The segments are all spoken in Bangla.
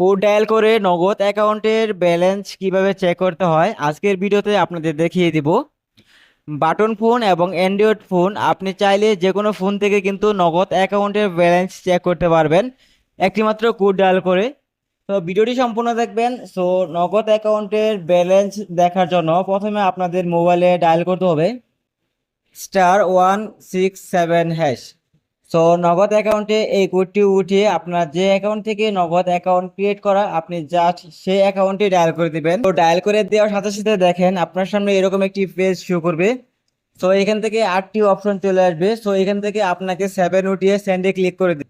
কোড ডায়াল করে নগদ অ্যাকাউন্টের ব্যালেন্স কীভাবে চেক করতে হয়, আজকের ভিডিওতে আপনাদের দেখিয়ে দিব। বাটন ফোন এবং অ্যান্ড্রয়েড ফোন, আপনি চাইলে যে কোনো ফোন থেকে কিন্তু নগদ অ্যাকাউন্টের ব্যালেন্স চেক করতে পারবেন। একটিমাত্র কোড ডায়াল করে। তো ভিডিওটি সম্পূর্ণ দেখবেন। সো নগদ অ্যাকাউন্টের ব্যালেন্স দেখার জন্য প্রথমে আপনাদের মোবাইলে ডায়াল করতে হবে। Star one six seven hash. So Nagad অ্যাকাউন্টে এই কোডটি উঠিয়ে আপনার যে অ্যাকাউন্ট থেকে নগদ অ্যাকাউন্ট ক্রিয়েট করা, আপনি জাস্ট সেই অ্যাকাউন্টে ডায়াল করে দিবেন। তো ডায়াল করে দেওয়ার সাথে সাথে দেখেন, আপনার সামনে এরকম একটি পেজ শো করবে। সো এখান থেকে আটটি অপশন চলে আসবে। সো এখান থেকে আপনাকে সেভেন উঠিয়ে সেন্ডে ক্লিক করে দিন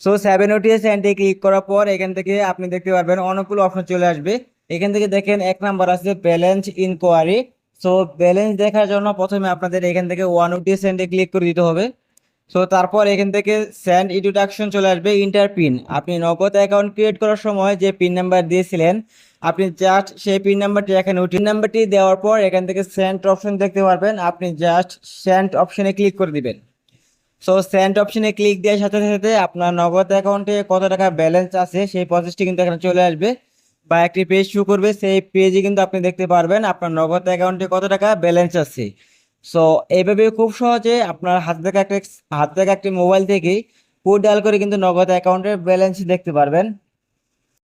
সো সেভেন উঠিয়ে সেন্ডে ক্লিক করার পর এখান থেকে আপনি দেখতে পারবেন অনেকগুলো অপশন চলে আসবে। এখান থেকে দেখেন এক নাম্বার আছে ব্যালেন্স ইনকোয়ারি সো ব্যালেন্স দেখার জন্য প্রথমে আপনাদের এখান থেকে ওয়ান উঠিয়ে সেন্ডে ক্লিক করে দিতে হবে। সো তারপর এখান থেকে স্যান্ড ইন্ট্রোডাকশন চলে আসবে ইন্টার পিন আপনি নগদ অ্যাকাউন্ট ক্রিয়েট করার সময় যে পিন নাম্বার দিয়েছিলেন, আপনি জাস্ট সেই পিন নাম্বারটি এখানে পিন নাম্বারটি দেওয়ার পর এখান থেকে সেন্ড অপশন দেখতে পারবেন। আপনি জাস্ট সেন্ড অপশনে ক্লিক করে দিবেন। সো সেন্ড অপশনে ক্লিক দেওয়ার সাথে সাথে আপনার নগদ অ্যাকাউন্টে কত টাকা ব্যালেন্স আছে সেই প্রসেসটি কিন্তু এখানে চলে আসবে। বা একটি পেজ শো করবে, সেই পেজে কিন্তু আপনি দেখতে পারবেন আপনার নগদ অ্যাকাউন্টে কত টাকা ব্যালেন্স আছে। সো এইভাবে খুব সহজে আপনার হাত থেকে একটা, হাত থেকে একটি মোবাইল থেকে কোড ডায়াল করে কিন্তু নগদ অ্যাকাউন্টের ব্যালেন্স দেখতে পারবেন।